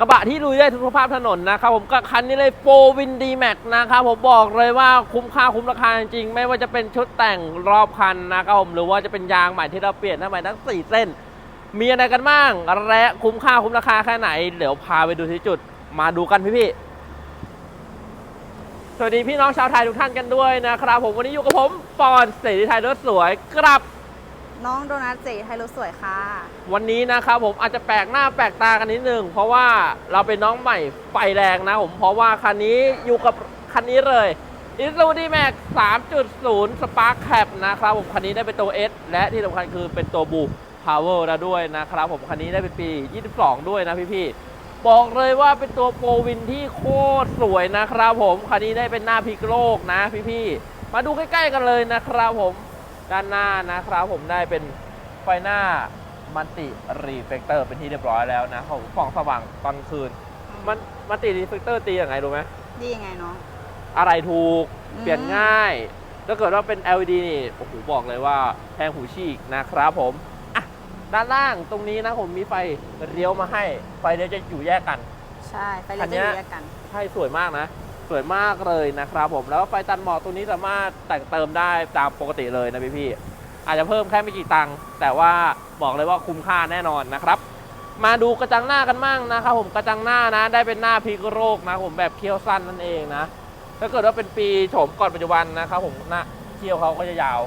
กระบะที่ลุยได้ทุกสภาพถนนนะครับผมกับคันนี้เลยโฟวินดีแม็กนะครับผมบอกเลยว่าคุ้มค่าคุ้มราคาจริงๆไม่ว่าจะเป็นชุดแต่งรอบคันนะครับผมหรือว่าจะเป็นยางใหม่ที่เราเปลี่ยนทั้งใหม่ทั้ง4เส้น มีอะไรกันบ้างและคุ้มค่าคุ้มราคาแค่ไหน เดี๋ยวพาไปดูที่จุดมาดูกันพี่ๆสวัสดีพี่น้องชาวไทยทุกท่านกันด้วยนะครับผมวันนี้อยู่กับผมปอนเสรีไทยรถสวยกลับ น้องโดนัทเจไทยรถสวยค่ะ วันนี้นะครับผมอาจจะแปลกหน้าแปลกตากันนิดนึง เพราะว่าเราเป็นน้องใหม่ไฟแรงนะผม เพราะว่าคันนี้อยู่กับคันนี้เลย i s u d m a x 3.0 Spark Cap นะครับผมคันนี้ได้เป็นตัว S และที่สำคัญคือเป็นตัวบู Power แล้วด้วยนะครับผมคันนี้ได้เป็นปี 22 ด้วยนะพี่ๆบอกเลยว่าเป็นตัวโปรวินที่โคตรสวยนะครับผมคันนี้ได้เป็นหน้าพิกโลกนะพี่ๆมาดูใกล้ๆกันเลยนะครับผม ด้านหน้านะครับผมได้เป็นไฟหน้ามัลติรีเฟกเตอร์เป็นที่เรียบร้อยแล้วนะของส่องสว่างตอนคืน มันมัลติรีเฟกเตอร์ตียังไงรู้ไหมดียังไงเนาะอะไรถูกอืมเปลี่ยนง่ายถ้าเกิดว่าเป็น LED นี่โอ้โหบอกเลยว่าแพงหูฉีกนะครับผมอะด้านล่างตรงนี้นะผมมีไฟเลี้ยวมาให้ ไฟเลี้ยวจะอยู่แยกกัน ใช่ ไฟคัเลี้นยวเนี้ยจะอยู่ด้วยกัน ใช่สวยมากนะ สวยมากเลยนะครับผมแล้วไฟตันหมอกตัวนี้สามารถแต่งเติมได้ตามปกติเลยนะพี่พี่ๆอาจจะเพิ่มแค่ไม่กี่ตังค์แต่ว่าบอกเลยว่าคุ้มค่าแน่นอนนะครับ มาดูกระจังหน้ากันมั่งนะครับผมกระจังหน้านะ ได้เป็นหน้าพลิกโรคนะผมแบบเคี้ยวสั้นนั่นเองนะถ้าเกิดว่าเป็นปีโฉมก่อนปัจจุบันนะครับผมหน้าเคี้ยวเขาก็จะยาว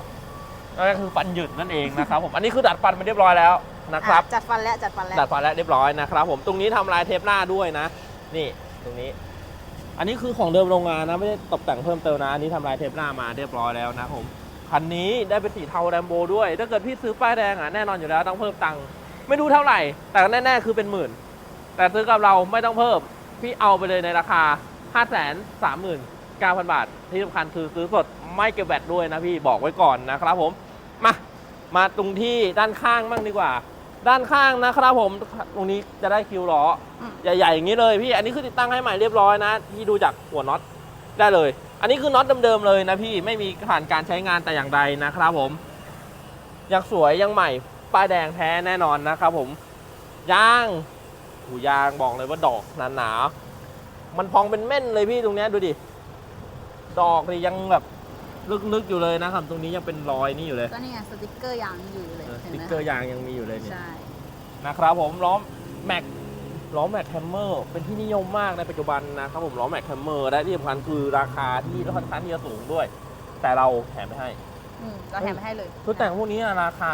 นั่นก็คือฟันหยุดนั่นเองนะครับผมอันนี้คือดัดฟันมาเรียบร้อยแล้วนะครับอะจัดฟันแล้วจัดฟันแล้วดัดฟันแล้วเรียบร้อยนะครับผมตรงนี้ทำลายเทปหน้าด้วยนะ นี่ตรงนี้ อันนี้คือของเดิมโรงงานนะ ไม่ได้ตกแต่งเพิ่มเติมนะ อันนี้ทำลายเทปหน้ามาเรียบร้อยแล้วนะผม คันนี้ได้เป็นสีเทาแรมโบด้วย ถ้าเกิดพี่ซื้อป้ายแดงอะแน่นอนอยู่แล้วต้องเพิ่มตังค์ ไม่รู้เท่าไหร่ แต่แน่ๆคือเป็นหมื่น แต่ซื้อกับเราไม่ต้องเพิ่ม พี่เอาไปเลยในราคา 5 3 9 0 0 0 บาท ที่สำคัญคือซื้อสดไม่เก็บแบตด้วยนะพี่บอกไว้ก่อนนะครับผม มา มาตรงที่ด้านข้างบ้างดีกว่า ด้านข้างนะครับผมตรงนี้จะได้คิวล้ออมใหญ่ๆอย่างนี้เลยพี่อันนี้คือติดตั้งให้ใหม่เรียบร้อยนะที่ดูจากหัวน็อตได้เลย อันนี้คือน็อตเดิมๆเลยนะพี่ไม่มีผ่านการใช้งานแต่อย่างใดนะครับผมยังสวยยังใหม่ป้ายแดงแท้แน่นอนนะครับผมยางหูยางบอกเลยว่าดอกหนาๆมันพองเป็นเม่นเลยพี่ตรงเนี้ยดูดิดอกนี่ยังแบบลึกๆอยู่เลยนะครับ ตรงนี้ยังเป็นรอยนี่อยู่เลย ก็นี่ไงสติกเกอร์ยางอยู่เลยเออ สเห็นติ๊กไหมเกอร์ยางยังมีอยู่เลยเนี่ย ใช่ นะครับผมล้อแม็กล้อแม็กแฮมเมอร์เป็นที่นิยมมากในปัจจุบันนะครับผมล้อแม็กแฮมเมอร์และที่สำคัญคือราคาที่ค่อนข้างที่จะสูงด้วย แต่เราแถมไปให้อืมเราแถมไปให้เลยชุดแต่งพวกนี้ราคา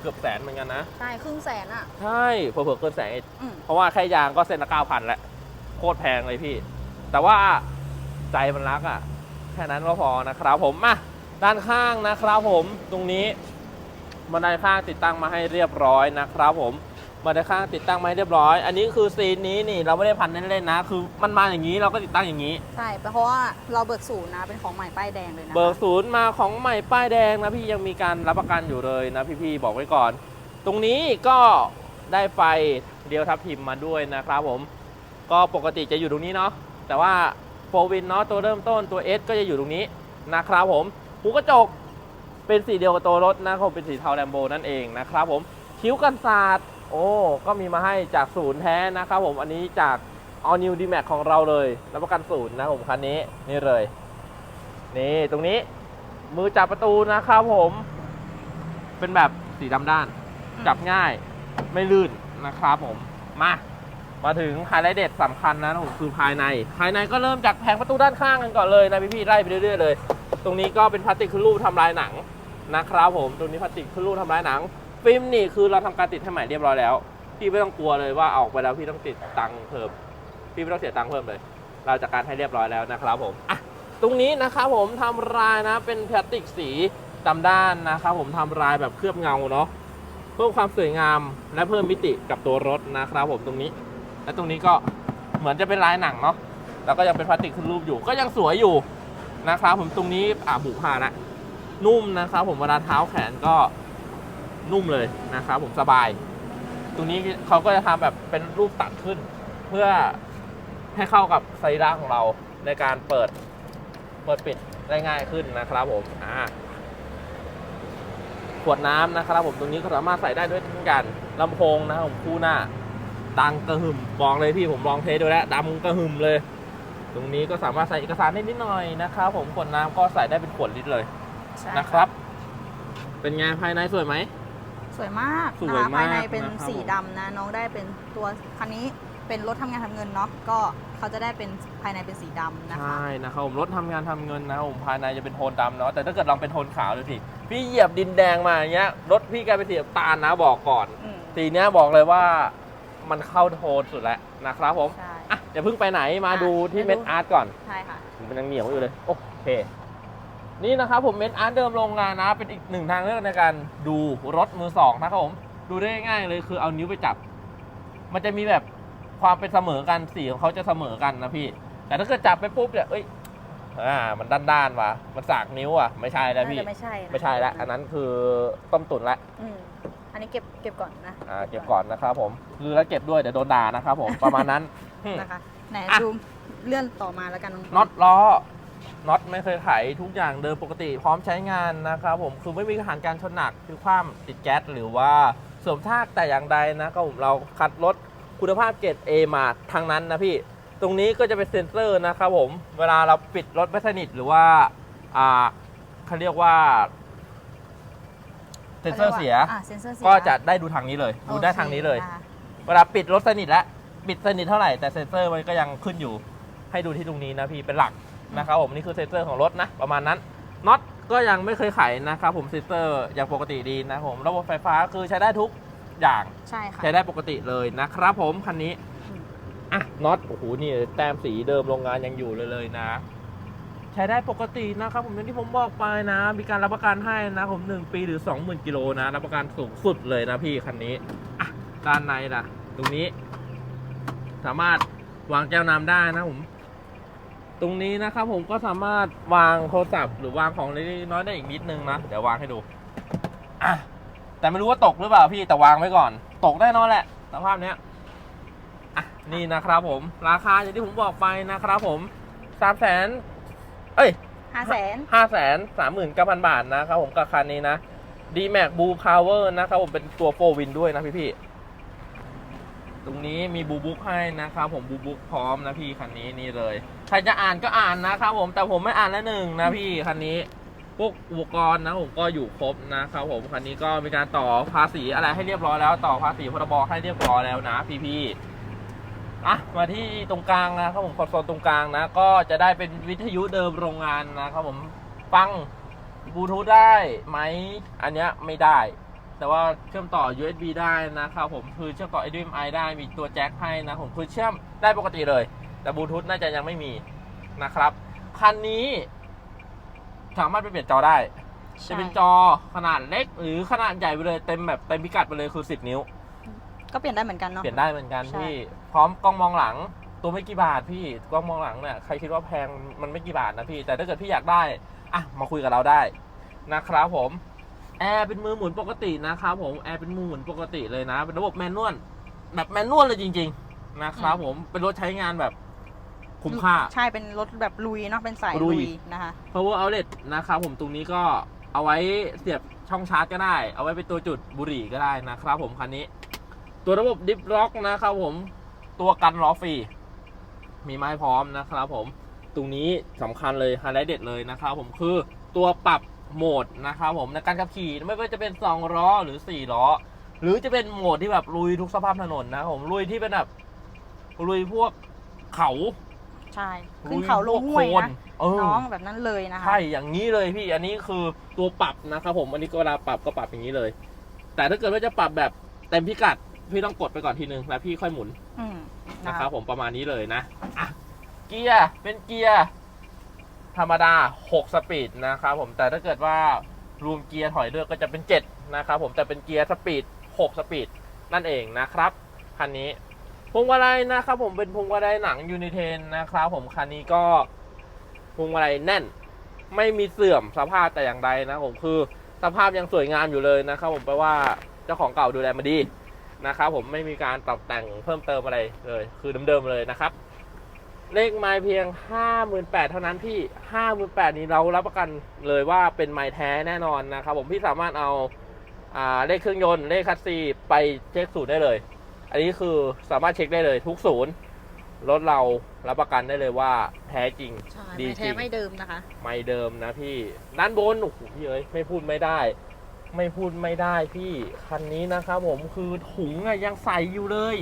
เกือบแสนเหมือนกันนะ ใช่ ครึ่งแสนอะ ใช่เผื่อๆเกินแสนอีกอืมเพราะว่าแค่ยางก็เซ็นละเก้าพันแล้วโคตรแพงเลยพี่ แต่ว่าใจมันรักอะ แค่นั้นก็พอนะครับผมมาด้านข้างนะครับผมตรงนี้ บันไดข้างติดตั้งมาให้เรียบร้อยนะครับผมบันไดข้างติดตั้งมาให้เรียบร้อย อันนี้คือซีนนี้นี่เราไม่ได้พันเล่นๆนะ คือมันมาอย่างนี้เราก็ติดตั้งอย่างนี้ ใช่เพราะว่าเราเบิกศูนย์นะเป็นของใหม่ป้ายแดงเลยนะเบิกศูนย์มาของใหม่ป้ายแดงนะพี่ยังมีการรับประกันอยู่เลยนะพี่ๆบอกไว้ก่อน ตรงนี้ก็ได้ไฟเดียวทับทิมมาด้วยนะครับผม ก็ปกติจะอยู่ตรงนี้เนาะแต่ว่าโฟวินเนาะตัวเริ่มต้นตัว S ก็จะอยู่ตรงนี้นะครับผมหูกระจก เป็นสีเดียวกับตัวรถนะครับผมเป็นสีเทาแลมโบนั่นเองนะครับผมคิ้วกันศาสตร์โอ้ก็มีมาให้จากศูนย์แท้นะครับผมอันนี้จาก All New D Max ของเราเลยรับประกันศูนย์นะครับผมคันนี้นี่เลย นี่ตรงนี้มือจับประตูนะครับผม เป็นแบบสีดำด้าน จับง่ายไม่ลื่นนะครับผมมามาถึงไฮไลท์เด็ดสำคัญนะผมคือภายใน ภายในก็เริ่มจากแผงประตูด้านข้างกันก่อนเลยนะพี่พี่ๆไล่ไปเรื่อยๆเลย ตรงนี้ก็เป็นพลาสติกคือรูปทำลายหนังนะครับผม ตรงนี้พลาสติกคือรูปทำลายหนัง ฟิล์มนี่คือเราทำการติดให้ใหม่เรียบร้อยแล้ว พี่ไม่ต้องกลัวเลยว่าออกไปแล้วพี่ต้องติดตังค์เพิ่ม พี่ไม่ต้องเสียตังค์เพิ่มเลย เราจัดการให้เรียบร้อยแล้วนะครับผมอะตรงนี้นะครับผมทำลายนะเป็นพลาสติกสีดำด้านนะครับผมทำลายแบบเคลือบเงาเนาะเพิ่มความสวยงามและเพิ่มมิติกับตัวรถนะครับผมตรงนี้ และตรงนี้ก็เหมือนจะเป็นลายหนังเนาะแล้วก็ยังเป็นพลาสติกขึ้นรูปอยู่ ก็ยังสวยอยู่ นะครับผมตรงนี้อ่าบุผ่านะนุ่มนะครับผมเวลาเท้าแขนก็นุ่มเลยนะครับผมสบาย ตรงนี้เขาก็จะทำแบบเป็นรูปตัดขึ้น เพื่อให้เข้ากับไซร่างของเราในการเปิดเปิดปิดได้ง่ายขึ้นนะครับผมอ่าขวดน้ำนะครับผมตรงนี้ก็สามารถใส่ได้ด้วยเช่นกันลำโพงนะครับผมคู่หน้าดังกระหึ่มบอกเลยพี่ผมลองเทสดูแล้วดำกระหึ่มเลย ตรงนี้ก็สามารถใส่เอกสารได้นิดหน่อยนะครับผมขวดน้ำก็ใส่ได้เป็นขวดลิตรเลยใช่นะครับ เป็นไงภายในสวยไหม สวยมากสนะวยคะมากภายในเป็นนะครับ สีดำนะ น้องได้เป็นตัวคันนี้เป็นรถทำงานทำเงินเนาะก็เขาจะได้เป็นภายในเป็นสีดำนะคะ ใช่นะครับผมรถทำงานทำเงินนะครับผมภายในจะเป็นโทนดำเนาะแต่ถ้าเกิดลองเป็นโทนขาวดูสิพี่เหยียบดินแดงมาอย่างเงี้ยรถพี่กลายเป็นสีน้ำตาลนะบอกก่อน อืมสีเนี้ยบอกเลยว่ามันเข้าโทนสุดแล้วนะครับผม ใช่ อะอย่าเพิ่งไปไหนมาอะดูที่มาดูเม็ดอาร์ตก่อนใช่ค่ะมันยังเหนียวอยู่เลยโอเค นี่นะครับผมเม็ดอาร์ตเดิมโรงงานนะ เป็นอีกหนึ่งทางเลือกในการดูรถมือสองนะครับผมดูได้ง่ายๆเลยคือเอานิ้วไปจับ มันจะมีแบบความเป็นเสมอกันสีของเขาจะเสมอกันนะพี่ แต่ถ้าเกิดจับไปปุ๊บเนี่ยเอ้ยอ่ามันด้านๆว่ะมันสากนิ้วอะไม่ใช่แล้วพี่น่าจะไม่ใช่นะไม่ใช่แล้วอันนั้นคือต้มตุ๋นละอืมอันนี้เก็บเก็บก่อนนะอ่าเก็บก่อนนะครับผมคือแล้วเก็บด้วยเดี๋ยวโดนด่านะครับผมประมาณนั้น นะคะไหนอะ ดูเลื่อนต่อมาแล้วกันน้องน็อตล้อน็อตไม่เคยไขทุกอย่างเดิมปกติพร้อมใช้งานนะครับผมคือไม่มีอาหารการชนหนักคือความติดแก๊สหรือว่าเสริมทากแต่อย่างใดนะครับผมเราคัดรถคุณภาพเกรด A มาทางนั้นนะพี่ ตรงนี้ก็จะเป็นเซ็นเซอร์นะครับผมเวลาเราปิดรถไม่สนิทหรือว่าอ่าเขาเรียกว่าเซ็นเซอร์เสีย อะเซ็นเซอร์เสียก็จะได้ดูทางนี้เลย ดูได้ทางนี้เลย โอคเวลาปิดรถสนิทแล้ว ปิดสนิทเท่าไหร่แต่เซ็นเซอร์มันก็ยังขึ้นอยู่ให้ดูที่ตรงนี้นะพี่เป็นหลักนะครับผมนี่คือเซ็นเซอร์ของรถนะประมาณนั้นน็อตก็ยังไม่เคยไขนะครับผมเซ็นเซอร์ยังปกติดีนะครับผมระบบไฟฟ้าคือใช้ได้ทุกอย่างใช่ค่ะใช้ได้ปกติเลยนะครับผมคันนี้อืมอะน็อตโอ้โหนี่แต้มสีเดิมโรงงานยังอยู่เลยเลยนะใช้ได้ปกตินะครับผมอย่างที่ผมบอกไปนะ มีการรับประกันให้นะผมหนึ่งปีหรือ20,000กิโลนะ รับประกันสูงสุดเลยนะพี่คันนี้อะด้านในล่ะตรงนี้ สามารถวางแก้วน้ำได้นะผม ตรงนี้นะครับผมก็สามารถวางโทรศัพท์หรือวางของเล็กๆน้อยๆได้อีกนิดนึงนะ เดี๋ยววางให้ดูอะแต่ไม่รู้ว่าตกหรือเปล่าพี่แต่วางไว้ก่อน ตกแน่นอนแหละสภาพเนี้ยอะนี่นะครับผม ราคาอย่างที่ผมบอกไปนะครับผมสามแสนเอ้ยห้าแสนห้าแสนสามหมื่นเก้าพันบาทนะครับผมกับคันนี้นะ d m a x Blue Power นะครับผมเป็นตัวโฟวินด้วยนะพี่พี่ๆ ตรงนี้มีบูบุ๊กให้นะครับผมบูบุ๊กพร้อมนะพี่คันนี้นี่เลย ใครจะอ่านก็อ่านนะครับผมแต่ผมไม่อ่านล้วหนึ่งนะพี่คันนี้พวกอุปกรณ์นะผมก็อยู่ครบนะครับผมคันนี้ก็มีการต่อภาษีอะไรให้เรียบร้อยแล้ว ต่อภาษีพรบให้เรียบร้อยแล้วนะพี่พี่ๆอะมาที่ตรงกลางนะครับผมคอนโซลตรงกลางนะ ก็จะได้เป็นวิทยุเดิมโรงงานนะครับผมฟังบลูทูธได้ไหมอันเนี้ยไม่ได้ แต่ว่าเชื่อมต่อ USB ได้นะครับผมคือเชื่อมต่อ HDMI ได้มีตัวแจ็คให้นะผมคือเชื่อมได้ปกติเลย แต่บลูทูธน่าจะยังไม่มีนะครับ คันนี้ สามารถไปเปลี่ยนจอได้ จะเป็นจอขนาดเล็ก หรือขนาดใหญ่ไปเลยเต็มแบบเต็มพิกัดไปเลยคือ 10 นิ้ว ก็เปลี่ยนได้เหมือนกันเนาะเปลี่ยนได้เหมือนกันใช่พี่พร้อมกล้องมองหลังตัวไม่กี่บาทพี่กล้องมองหลังเนี่ยใครคิดว่าแพงมันไม่กี่บาทนะพี่ แต่ถ้าเกิดพี่อยากได้ อะ มาคุยกับเราได้นะครับผม แอร์เป็นมือหมุนปกตินะครับผมแอร์เป็นมือหมุนปกติเลยนะ เป็นระบบแมนนวลแบบแมนนวลเลยจริง ๆ นะครับผมเป็นรถใช้งานแบบคุ้มค่า ใช่เป็นรถแบบลุยเนาะเป็นสายลุลุยยนะคะ power outlet นะครับผมตรงนี้ก็เอาไว้เสียบช่องชาร์จก็ได้ เอาไว้เป็นตัวจุดบุหรี่ก็ได้นะครับผมคันนี้ ตัวระบบดิฟล็อกนะครับผมตัวกันล้อฟรีมีไม้พร้อมนะครับผมตรงนี้สำคัญเลยไฮไลท์เด็ดเลยนะครับผมคือตัวปรับ โหมดนะครับผมในการขับขี่ไม่ว่าจะเป็น2ล้อหรือ4ล้อ หรือจะเป็นโหมดที่แบบลุยทุกสภาพถนนนะครับผมลุยที่เป็นแบบลุยพวกเขาใช่ขึ้นเขาลงห้วยพกโคลนะเออน้องแบบนั้นเลยนะคะใช่อย่างนี้เลยพี่อันนี้คือตัวปรับนะครับผมอันนี้ก็เวลาปรับก็ปรับอย่างนี้เลย แต่ถ้าเกิดว่าจะปรับแบบเต็มพิกัดพี่ต้องกดไปก่อนทีนึงแล้วพี่ค่อยหมุนอืมนะนะคคะรับผมประมาณนี้เลยนะอะเกียร์เป็นเกียร์ ธรรมดา 6 สปีดนะครับผมแต่ถ้าเกิดว่ารวมเกียร์ถอยเลือกก็จะเป็น 7 นะครับผมแต่เป็นเกียร์สปีด 6 สปีด นั่นเองนะครับ คันนี้พวงมาลัยนะครับผมเป็นพวงมาลัยหนังยูนิเทนนะครับผมคันนี้ก็พวงมาลัยแน่น ไม่มีเสื่อมสภาพแต่อย่างใดนะผมคือสภาพยังสวยงามอยู่เลยนะครับผมแปลว่าเจ้าของเก่าดูแลมาดีนะครับผมไม่มีการปรับแต่งเพิ่มเติมอะไรเลย คือเดิมๆเลยนะครับ เลขไม้เพียง 58,000เท่านั้นพี่ 58,000นี้เรารับประกันเลยว่าเป็นไม้แท้แน่นอนนะครับผมพี่สามารถเอาอ่าเลขเครื่องยนต์เลขคัสซีไปเช็คสูตรได้เลย อันนี้คือสามารถเช็คได้เลยทุกศูนย์รถเรารับประกันได้เลยว่าแท้จริงใช่ดีไม่จแท้ริงไม่เดิมนะคะ ไม่เดิมนะพี่ด้านบนโอ้โหพี่เอ้ยไม่พูดไม่ได้ ไม่พูดไม่ได้พี่คันนี้นะครับผมคือถุงอะยังใส่อยู่เลย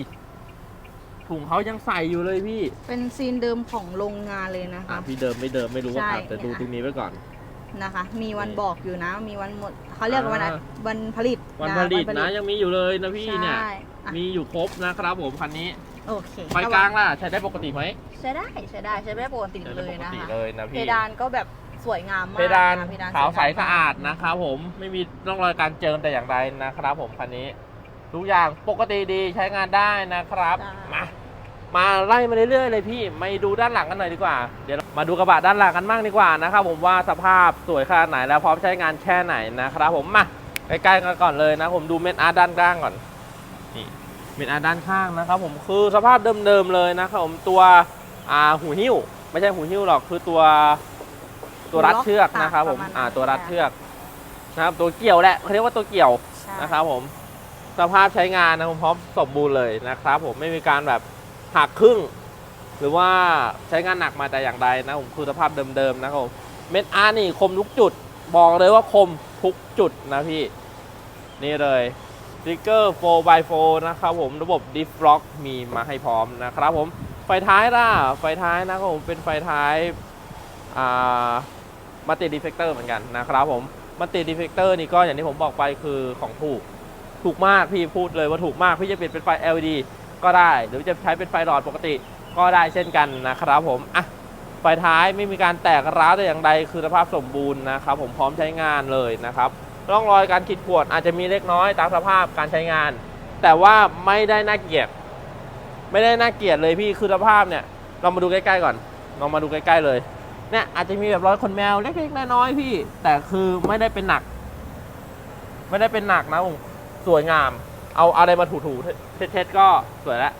ถุงเขายังใส่อยู่เลยพี่เป็นซีนเดิมของโรงงานเลยนะอะคะ พี่เดิมไม่เดิมไม่รู้ว่าใช่อะแต่ดูเนี่ย ตรงนี้ไว้ก่อน นะคะ มีวันนี่บอกอยู่นะ มีวันหมดเขาเรียกว่าวันอะอ่า วันผลิตวันนะผลิตวันะยังมีอยู่เลยนะพี่เนี่ย ใช่อะมีอยู่ครบนะครับผมคันนี้โอเคไฟกลางล่ะใช้ได้ปกติไหมใช้ได้ใช้ได้ใช้ได้ปกติใช้เลได้ปยกนะติคะเลยนะเพพี่ ดานก็แบบสวยงามมากเพดานะเพดขาวใสยงมสะอาดนะครับผมไม่มีร่องรอยการเจิมแต่อย่างใดนะครับผมคันนี้ ทุกอย่างปกติดีใช้งานได้นะครับ ใช่มา มาไล่มาเรื่อยๆเลยพี่มาดูด้านหลังกันหน่อยดีกว่า เดี๋ยวมาดูกระบะด้านหลังกันบ้างดีกว่านะครับผมว่าสภาพสวยขนาดไหนแล้วพร้อมใช้งานแค่ไหนนะครับผมมาใกล้ๆกันก่อนเลยนะ ผมดูเม็ดอาร์ตด้านข้างก่อนนี่เม็ดอาร์ตด้านข้างนะครับผมคือสภาพเดิมๆเลยนะครับผมตัวอ่าหูหิ้ว ไม่ใช่หูหิ้วหรอกคือตัวตัวรัดเชือกนะครับผมอ่าตัวรัดเชือกนะครับตัวเกี่ยวแหละเขาเรียกว่าตัวเกี่ยวใช่นะครับผมสภาพใช้งานนะผมพร้อมสมบูรณ์เลยนะครับผมไม่มีการแบบ หักครึ่ง หรือว่าใช้งานหนักมาแต่อย่างใดนะผมคือสภาพเดิมๆนะครับผมเม็ดอาร์นี่คมทุกจุด บอกเลยว่าคมทุกจุดนะพี่ นี่เลยสติกเกอร์ 4x4 นะครับผมระบบดิฟล็อกมีมาให้พร้อมนะครับผมไฟท้ายล่ะไฟท้ายนะครับผมเป็นไฟท้ายอ่ามัลติดีเฟกเตอร์เหมือนกันนะครับผมมัลติดีเฟกเตอร์นี่ก็อย่างที่ผมบอกไปคือของถูก ถูกมากพี่พูดเลยว่าถูกมาก พี่จะเปลี่ยนเป็นไฟ LED ก็ได้ หรือจะใช้เป็นไฟหลอดปกติก็ได้เช่นกันนะครับผมอะไฟท้ายไม่มีการแตกร้าวแต่อย่างใดคือสภาพสมบูรณ์นะครับผมพร้อมใช้งานเลยนะครับร่องรอยการขีดข่วนอาจจะมีเล็กน้อยตามสภาพการใช้งาน แต่ว่าไม่ได้น่าเกลียด ไม่ได้น่าเกลียดเลยพี่คือสภาพเนี่ยเรามาดูใกล้ๆก่อนลองมาดูใกล้ๆเลยเนี่ยอาจจะมีแบบรอยขนแมวเล็กๆน้อยๆพี่ แต่คือไม่ได้เป็นหนัก ไม่ได้เป็นหนักนะผมสวยงาม เอาอะไรมาถูๆเช็ดๆก็สวยแล้ว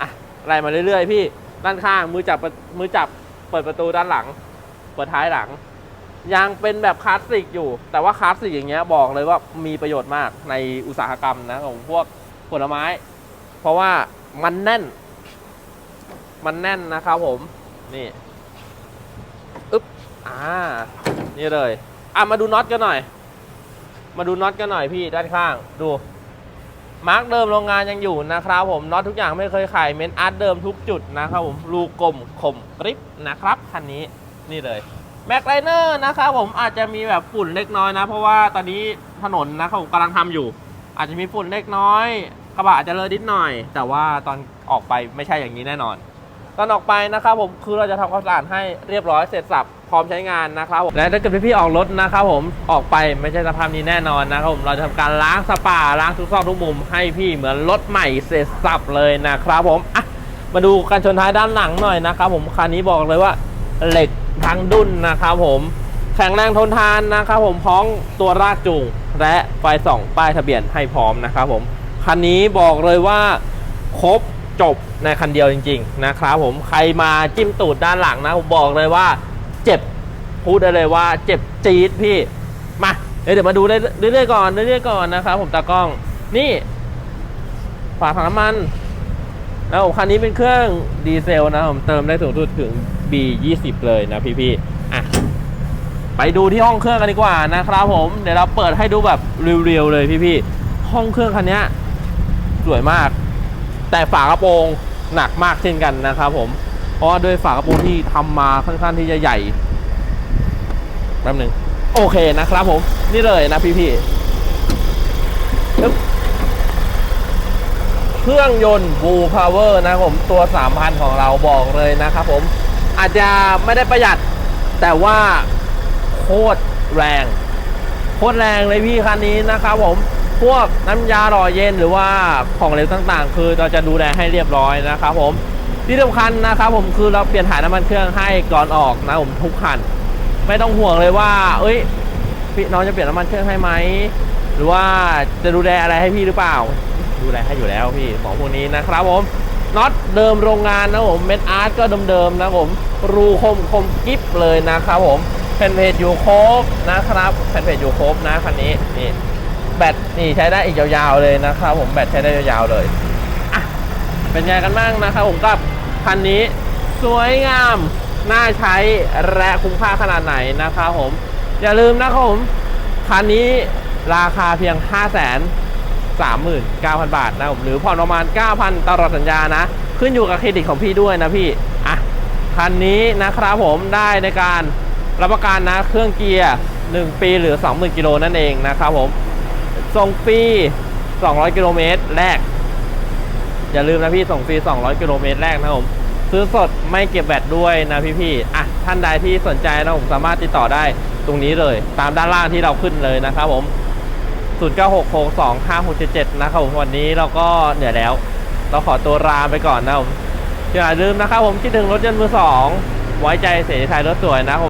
อะไล่มาเรื่อยๆ พี่ด้านข้างมือจับมือจับเปิดประตูด้านหลัง เปิดท้ายหลัง ยังเป็นแบบคลาสสิกอยู่ แต่ว่าคลาสสิกอย่างเงี้ยบอกเลยว่ามีประโยชน์มากในอุตสาหกรรมนะของพวกผลไม้ เพราะว่ามันแน่น มันแน่นนะครับผม นี่อึ๊บอ่า นี่เลย อะมาดูน็อตกันหน่อย มาดูน็อตกันหน่อยพี่ด้านข้างดู มาร์กเดิมโรงงานยังอยู่นะครับผมน็อตทุกอย่างไม่เคยขายเมนอาร์ตเดิมทุกจุดนะครับผมรูกลมคมกริบนะครับคันนี้นี่เลยแม็กไลเนอร์นะครับผมอาจจะมีแบบฝุ่นเล็กน้อยนะ เพราะว่าตอนนี้ถนนนะครับผมกำลังทำอยู่ อาจจะมีฝุ่นเล็กน้อย กระบะอาจจะเลอะนิดหน่อย แต่ว่าตอนออกไปไม่ใช่อย่างนี้แน่นอน ตอนออกไปนะครับผมคือเราจะทำความสะอาดให้เรียบร้อยเสร็จสับพร้อมใช้งานนะครับผมและถ้าเกิดพี่ๆออกรถนะครับผมออกไปไม่ใช่สภาพนี้แน่นอนนะครับผมเราจะทำการล้างสปาล้างทุกซอกทุกมุมให้พี่เหมือนรถใหม่เสร็จสับเลยนะครับผมอะมาดูการชนท้ายด้านหลังหน่อยนะครับผมคันนี้บอกเลยว่าเหล็กทั้งดุนนะครับผมแข็งแรงทนทานนะครับผมพร้อมตัวรากจูงและไฟส่องป้ายทะเบียนให้พร้อมนะครับผมคันนี้บอกเลยว่าครบจบ ในคันเดียวจริง ๆ นะครับผมใครมาจิ้มตูดด้านหลังนะผมบอกเลยว่า เจ็บพูดได้เลยว่า เจ็บจี๊ดพี่มาเดี๋ยวมาดูเรื่อยๆก่อนเรื่อยๆก่อนนะครับผมตากล้องนี่ฝาถังน้ำมันแล้วผมคันนี้เป็นเครื่องดีเซลนะผมเติมได้สูงสุดถึง B20 เลยนะพี่ๆอะไปดูที่ห้องเครื่องกันดีกว่านะครับผมเดี๋ยวเราเปิดให้ดูแบบเรียวๆเลยพี่ๆห้องเครื่องคันนี้สวยมาก แต่ฝากระโปรง หนักมากเช่นกันนะครับผม เพราะด้วยฝากระโปรงที่ทำมาค่อนข้างที่จะใหญ่แป๊บหนึ่งโอเคนะครับผม นี่เลยนะพี่พี่ๆเครื่องยนต์ Blue Power นะผมตัว 3,000 ของเราบอกเลยนะครับผม อาจจะไม่ได้ประหยัด แต่ว่าโคตรแรง โคตรแรงเลยพี่คันนี้นะครับผม พวกน้ำยาหล่อเย็นหรือว่าของเหลวต่างๆ คือเราจะดูแลให้เรียบร้อยนะครับผมที่สำคัญนะครับผมคือเราเปลี่ยนถ่ายน้ำมันเครื่องให้ก่อนออกนะผมทุกคัน ไม่ต้องห่วงเลยว่า เอ้ยพี่น้องจะเปลี่ยนน้ำมันเครื่องให้ไหมหรือว่าจะดูแลอะไรให้พี่หรือเปล่า ดูแลให้อยู่แล้วพี่ของพวกนี้นะครับผมน็อตเดิมโรงงานนะผมเม็ดอาร์ตก็เดิมๆนะผมรูคมคมกิฟเลยนะครับผมแผ่นเพจอยู่ครบนะครับแผ่นเพจอยู่ครบนะคันนี้นี่ แบตนี่ใช้ได้อีกยาวๆเลยนะครับผมแบตใช้ได้ยาวๆเลยอะเป็นไงกันบ้างนะครับผมกับคันนี้สวยงามน่าใช้และคุ้มค่าขนาดไหนนะครับผม อย่าลืมนะครับผมคันนี้ราคาเพียง 5 39,000 บาทนะผมหรือผ่อนประมาณ 9,000 ตลอดสัญญานะ ขึ้นอยู่กับเครดิตของพี่ด้วยนะพี่อะคันนี้นะครับผมได้ในการรับประกันนะเครื่องเกียร์ 1 ปีหรือ 20,000 กิโลนั่นเองนะครับผม ส่งฟรี 200 กิโลเมตรแรก อย่าลืมนะพี่ส่งฟรี 200 กิโลเมตรแรกนะผม ซื้อสดไม่เก็บแบตด้วยนะพี่ๆอะท่านใดที่สนใจนะผมสามารถติดต่อได้ตรงนี้เลย ตามด้านล่างที่เราขึ้นเลยนะครับผม 09662567นะครับผมวันนี้เราก็เหนื่อยแล้ว เราขอตัวลาไปก่อนนะครับผมอย่าลืมนะครับผมคิดถึงรถยนต์มือสองไว้ใจเสรีไทยรถสวยนะผม